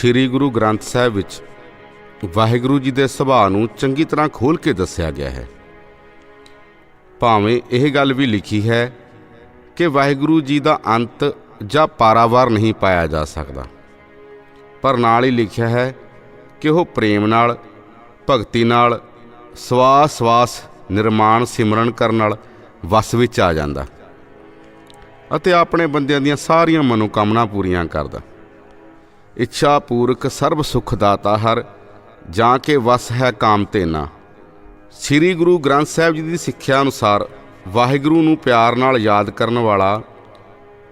ਸ੍ਰੀ ਗੁਰੂ ਗ੍ਰੰਥ ਸਾਹਿਬ ਵਿੱਚ ਵਾਹਿਗੁਰੂ ਜੀ ਦੇ ਸੁਭਾਅ ਨੂੰ ਚੰਗੀ ਤਰ੍ਹਾਂ ਖੋਲ ਕੇ ਦੱਸਿਆ ਗਿਆ ਹੈ। ਭਾਵੇਂ ਇਹ ਗੱਲ ਵੀ ਲਿਖੀ ਹੈ ਕਿ ਵਾਹਿਗੁਰੂ ਜੀ ਦਾ ਅੰਤ ਜਾਂ ਪਾਰਾਵਾਰ ਨਹੀਂ ਪਾਇਆ ਜਾ ਸਕਦਾ। ਪਰ ਨਾਲ ਹੀ ਲਿਖਿਆ ਹੈ ਕਿ ਉਹ ਪ੍ਰੇਮ ਨਾਲ, ਭਗਤੀ ਨਾਲ ਸਵਾਸ ਸਵਾਸ ਨਿਰਮਾਣ ਸਿਮਰਨ ਕਰਨ ਨਾਲ ਵਸ ਵਿੱਚ ਆ ਜਾਂਦਾ। ਅਤੇ ਆਪਣੇ ਬੰਦਿਆਂ ਦੀਆਂ ਸਾਰੀਆਂ ਮਨੋਕਾਮਨਾ ਪੂਰੀਆਂ ਕਰਦਾ। ਇੱਛਾ ਪੂਰਕ ਸਰਬ ਸੁਖ ਦਾਤਾ ਹਰ, ਜਾਂ ਕੇ ਵਸ ਹੈ ਕਾਮ ਤੇਨਾ ਸ੍ਰੀ ਗੁਰੂ ਗ੍ਰੰਥ ਸਾਹਿਬ ਜੀ ਦੀ ਸਿੱਖਿਆ ਅਨੁਸਾਰ ਵਾਹਿਗੁਰੂ ਨੂੰ ਪਿਆਰ ਨਾਲ ਯਾਦ ਕਰਨ ਵਾਲਾ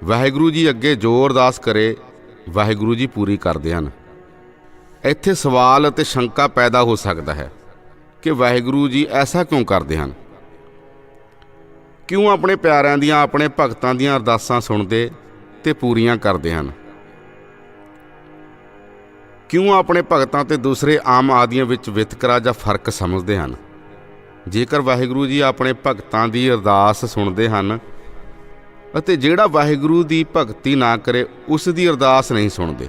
ਵਾਹਿਗੁਰੂ ਜੀ ਅੱਗੇ ਜੋ ਅਰਦਾਸ ਕਰੇ, ਵਾਹਿਗੁਰੂ ਜੀ ਪੂਰੀ ਕਰਦੇ ਹਨ। ਇੱਥੇ ਸਵਾਲ ਅਤੇ ਸ਼ੰਕਾ ਪੈਦਾ ਹੋ ਸਕਦਾ ਹੈ ਕਿ ਵਾਹਿਗੁਰੂ ਜੀ ਐਸਾ ਕਿਉਂ ਕਰਦੇ ਹਨ? ਕਿਉਂ ਆਪਣੇ ਪਿਆਰਿਆਂ ਦੀਆਂ, ਆਪਣੇ ਭਗਤਾਂ ਦੀਆਂ ਅਰਦਾਸਾਂ ਸੁਣਦੇ ਤੇ ਪੂਰੀਆਂ ਕਰਦੇ ਹਨ? ਕਿਉਂ ਆਪਣੇ ਭਗਤਾਂ ਤੇ ਦੂਸਰੇ ਆਮ ਆਦੀਆਂ ਵਿੱਚ ਵਿਤਕਰਾ ਜਾਂ ਫ਼ਰਕ ਸਮਝਦੇ ਹਨ? ਜੇਕਰ ਵਾਹਿਗੁਰੂ ਜੀ ਆਪਣੇ ਭਗਤਾਂ ਦੀ ਅਰਦਾਸ ਸੁਣਦੇ ਹਨ ਅਤੇ ਜਿਹੜਾ ਵਾਹਿਗੁਰੂ ਦੀ ਭਗਤੀ ਨਾ ਕਰੇ, ਉਸ ਦੀ ਅਰਦਾਸ ਨਹੀਂ ਸੁਣਦੇ,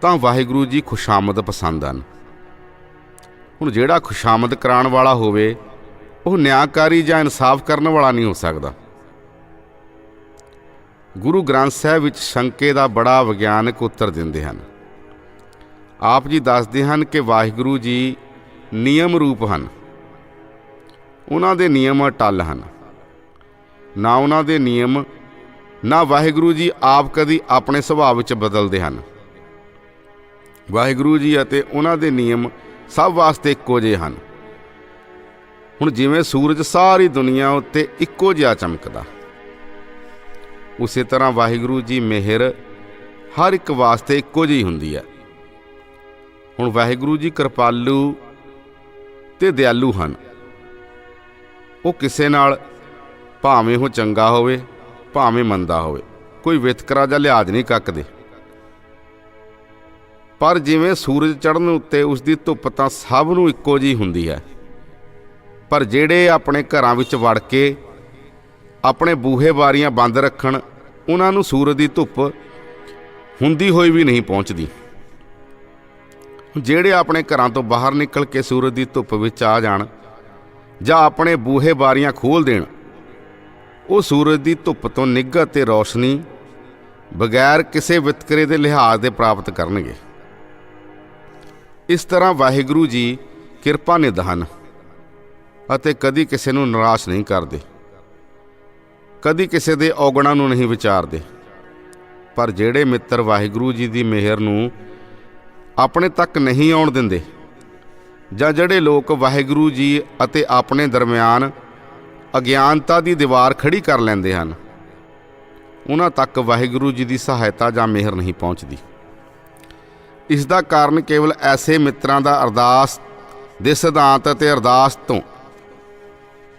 ਤਾਂ ਵਾਹਿਗੁਰੂ ਜੀ ਖੁਸ਼ਾਮਦ ਪਸੰਦ ਹਨ। ਹੁਣ ਜਿਹੜਾ ਖੁਸ਼ਾਮਦ ਕਰਾਉਣ ਵਾਲਾ ਹੋਵੇ, ਉਹ ਨਿਆਂਕਾਰੀ ਜਾਂ ਇਨਸਾਫ ਕਰਨ ਵਾਲਾ ਨਹੀਂ ਹੋ ਸਕਦਾ। ਗੁਰੂ ਗ੍ਰੰਥ ਸਾਹਿਬ ਵਿੱਚ ਸ਼ੰਕੇ ਦਾ ਬੜਾ ਵਿਗਿਆਨਕ ਉੱਤਰ ਦਿੰਦੇ ਹਨ। ਆਪ ਜੀ ਦੱਸਦੇ ਹਨ ਕਿ ਵਾਹਿਗੁਰੂ ਜੀ ਨਿਯਮ ਰੂਪ ਹਨ। ਉਹਨਾਂ ਦੇ ਨਿਯਮ ਅਟਲ ਹਨ। ਨਾ ਉਹਨਾਂ ਦੇ ਨਿਯਮ, ਨਾ ਵਾਹਿਗੁਰੂ ਜੀ ਆਪ ਕਦੀ ਆਪਣੇ ਸੁਭਾਅ ਵਿੱਚ ਬਦਲਦੇ ਹਨ। ਵਾਹਿਗੁਰੂ ਜੀ ਅਤੇ ਉਹਨਾਂ ਦੇ ਨਿਯਮ ਸਭ ਵਾਸਤੇ ਇੱਕੋ ਜਿਹੇ ਹਨ। ਹੁਣ ਜਿਵੇਂ ਸੂਰਜ ਸਾਰੀ ਦੁਨੀਆ ਉੱਤੇ ਇੱਕੋ ਜਿਹਾ ਚਮਕਦਾ, ਉਸੇ ਤਰ੍ਹਾਂ ਵਾਹਿਗੁਰੂ ਜੀ ਮਿਹਰ ਹਰ ਇੱਕ ਵਾਸਤੇ ਇੱਕੋ ਜਿਹੀ ਹੁੰਦੀ ਹੈ। ਹੁਣ ਵਾਹਿਗੁਰੂ ਜੀ ਕਿਰਪਾਲੂ ਤੇ ਦਿਆਲੂ ਹਨ। ਉਹ ਕਿਸੇ ਨਾਲ ਭਾਵੇਂ ਉਹ ਚੰਗਾ ਹੋਵੇ, ਭਾਵੇਂ ਮੰਦਾ ਹੋਵੇ, ਕੋਈ ਵਿਤਕਰਾ ਜਾਂ ਲਿਹਾਜ਼ ਨਹੀਂ ਕੱਕਦੇ। ਪਰ ਜਿਵੇਂ ਸੂਰਜ ਚੜ੍ਹਨ ਉੱਤੇ ਉਸ ਦੀ ਧੁੱਪ ਤਾਂ ਸਭ ਨੂੰ ਇੱਕੋ ਜਿਹੀ ਹੁੰਦੀ ਹੈ। ਪਰ ਜਿਹੜੇ ਆਪਣੇ ਘਰਾਂ ਵਿੱਚ ਵੜ ਕੇ ਆਪਣੇ ਬੂਹੇ ਬਾਰੀਆਂ ਬੰਦ ਰੱਖਣ, ਉਹਨਾਂ ਨੂੰ ਸੂਰਜ ਦੀ ਧੁੱਪ ਹੁੰਦੀ ਹੋਈ ਵੀ ਨਹੀਂ ਪਹੁੰਚਦੀ। ਜਿਹੜੇ ਆਪਣੇ ਘਰਾਂ ਤੋਂ ਬਾਹਰ ਨਿਕਲ ਕੇ ਸੂਰਜ ਦੀ ਧੁੱਪ ਵਿੱਚ ਆ ਜਾਣ ਜਾਂ ਆਪਣੇ ਬੂਹੇ ਬਾਰੀਆਂ ਖੋਲ ਦੇਣ, ਉਹ ਸੂਰਜ ਦੀ ਧੁੱਪ ਤੋਂ ਨਿੱਘ ਤੇ ਰੌਸ਼ਨੀ ਬਗੈਰ ਕਿਸੇ ਵਿਤਕਰੇ ਦੇ ਲਿਹਾਜ਼ ਦੇ ਪ੍ਰਾਪਤ ਕਰਨਗੇ। ਇਸ ਤਰ੍ਹਾਂ ਵਾਹਿਗੁਰੂ ਜੀ ਕਿਰਪਾ ਨਿਧ ਹਨ ਅਤੇ ਕਦੀ ਕਿਸੇ ਨੂੰ ਨਿਰਾਸ਼ ਨਹੀਂ ਕਰਦੇ। ਕਦੀ ਕਿਸੇ ਦੇ ਔਗਣਾਂ ਨੂੰ ਨਹੀਂ ਵਿਚਾਰਦੇ। ਪਰ ਜਿਹੜੇ ਮਿੱਤਰ ਵਾਹਿਗੁਰੂ ਜੀ ਦੀ ਮਿਹਰ ਨੂੰ ਆਪਣੇ ਤੱਕ ਨਹੀਂ ਆਉਣ ਦਿੰਦੇ। ਜਾਂ ਜਿਹੜੇ ਲੋਕ ਵਾਹਿਗੁਰੂ ਜੀ ਅਤੇ ਆਪਣੇ ਦਰਮਿਆਨ ਅਗਿਆਨਤਾ ਦੀ ਦੀਵਾਰ ਖੜੀ ਕਰ ਲੈਂਦੇ ਹਨ, ਉਹਨਾਂ ਤੱਕ ਵਾਹਿਗੁਰੂ ਜੀ ਦੀ ਸਹਾਇਤਾ ਜਾਂ ਮਿਹਰ ਨਹੀਂ ਪਹੁੰਚਦੀ। ਇਸ ਦਾ ਕਾਰਨ ਕੇਵਲ ਐਸੇ ਮਿੱਤਰਾਂ ਦਾ ਅਰਦਾਸ ਦੇ ਸਿਧਾਂਤ ਅਤੇ ਅਰਦਾਸ ਤੋਂ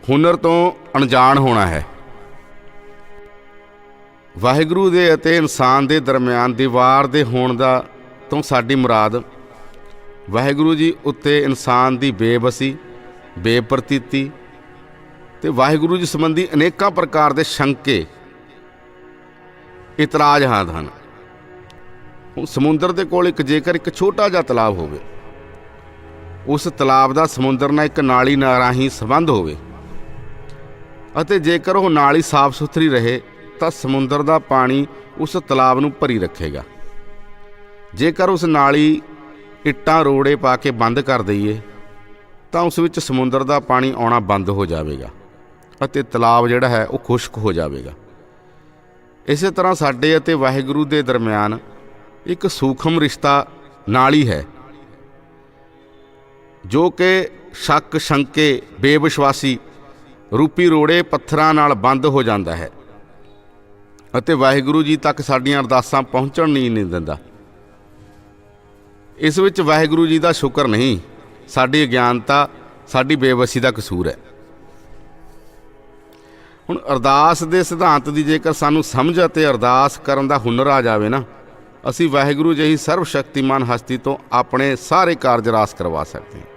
ਹੁਨਰ ਤੋਂ ਅਣਜਾਣ ਹੋਣਾ ਹੈ। ਵਾਹਿਗੁਰੂ ਦੇ ਅਤੇ ਇਨਸਾਨ ਦੇ ਦਰਮਿਆਨ ਦੀਵਾਰ ਦੇ ਹੋਣ ਦਾ ਤੋਂ ਸਾਡੀ ਮੁਰਾਦ। ਵਾਹਿਗੁਰੂ ਜੀ ਉੱਤੇ ਇਨਸਾਨ ਦੀ ਬੇਬਸੀ, ਬੇਪਰਤੀਤੀ ਤੇ ਵਾਹਿਗੁਰੂ ਜੀ ਸੰਬੰਧੀ ਅਨੇਕਾਂ ਪ੍ਰਕਾਰ ਦੇ ਸ਼ੰਕੇ, ਇਤਰਾਜ਼ ਹਨ। ਹੁਣ ਸਮੁੰਦਰ ਦੇ ਕੋਲ ਇੱਕ ਜੇਕਰ ਇੱਕ ਛੋਟਾ ਜਿਹਾ ਤਲਾਬ ਹੋਵੇ, ਉਸ ਤਲਾਬ ਦਾ ਸਮੁੰਦਰ ਨਾਲ ਇੱਕ ਨਾਲੀ ਨਾਲ ਰਾਹੀਂ ਸੰਬੰਧ ਹੋਵੇ ਅਤੇ ਜੇਕਰ ਉਹ ਨਾਲੀ ਸਾਫ਼ ਸੁਥਰੀ ਰਹੇ, ਤਾਂ ਸਮੁੰਦਰ ਦਾ ਪਾਣੀ ਉਸ ਤਲਾਬ ਨੂੰ ਭਰੀ ਰੱਖੇਗਾ। ਜੇਕਰ ਉਸ ਨਾਲੀ ਇੱਟਾਂ ਰੋੜੇ ਪਾ ਕੇ ਬੰਦ ਕਰ ਦਈਏ, ਤਾਂ ਉਸ ਵਿੱਚ ਸਮੁੰਦਰ ਦਾ ਪਾਣੀ ਆਉਣਾ ਬੰਦ ਹੋ ਜਾਵੇਗਾ ਅਤੇ ਤਲਾਬ ਜਿਹੜਾ ਹੈ ਉਹ ਖੁਸ਼ਕ ਹੋ ਜਾਵੇਗਾ। ਇਸੇ ਤਰ੍ਹਾਂ ਸਾਡੇ ਅਤੇ ਵਾਹਿਗੁਰੂ ਦੇ ਦਰਮਿਆਨ ਇੱਕ ਸੂਖਮ ਰਿਸ਼ਤਾ ਨਾਲੀ ਹੈ, ਜੋ ਕਿ ਸ਼ੱਕ ਸ਼ੰਕੇ ਬੇਵਿਸ਼ਵਾਸੀ ਰੂਪੀ ਰੋੜੇ ਪੱਥਰਾਂ ਨਾਲ ਬੰਦ ਹੋ ਜਾਂਦਾ ਹੈ ਅਤੇ ਵਾਹਿਗੁਰੂ ਜੀ ਤੱਕ ਸਾਡੀਆਂ ਅਰਦਾਸਾਂ ਪਹੁੰਚਣ ਨਹੀਂ ਨਹੀਂ ਦਿੰਦਾ। ਇਸ ਵਿੱਚ ਵਾਹਿਗੁਰੂ ਜੀ ਦਾ ਸ਼ੁਕਰ ਨਹੀਂ, ਸਾਡੀ ਅਗਿਆਨਤਾ, ਸਾਡੀ ਬੇਵਸੀ ਦਾ ਕਸੂਰ ਹੈ। ਹੁਣ ਅਰਦਾਸ ਦੇ ਸਿਧਾਂਤ ਦੀ ਜੇਕਰ ਸਾਨੂੰ ਸਮਝ ਅਤੇ ਅਰਦਾਸ ਕਰਨ ਦਾ ਹੁਨਰ ਆ ਜਾਵੇ ਨਾ, ਅਸੀਂ ਵਾਹਿਗੁਰੂ ਜਿਹੀ ਸਰਵ ਸ਼ਕਤੀਮਾਨ ਹਸਤੀ ਤੋਂ ਆਪਣੇ ਸਾਰੇ ਕਾਰਜ ਰਾਸ ਕਰਵਾ ਸਕਦੇ ਹਾਂ।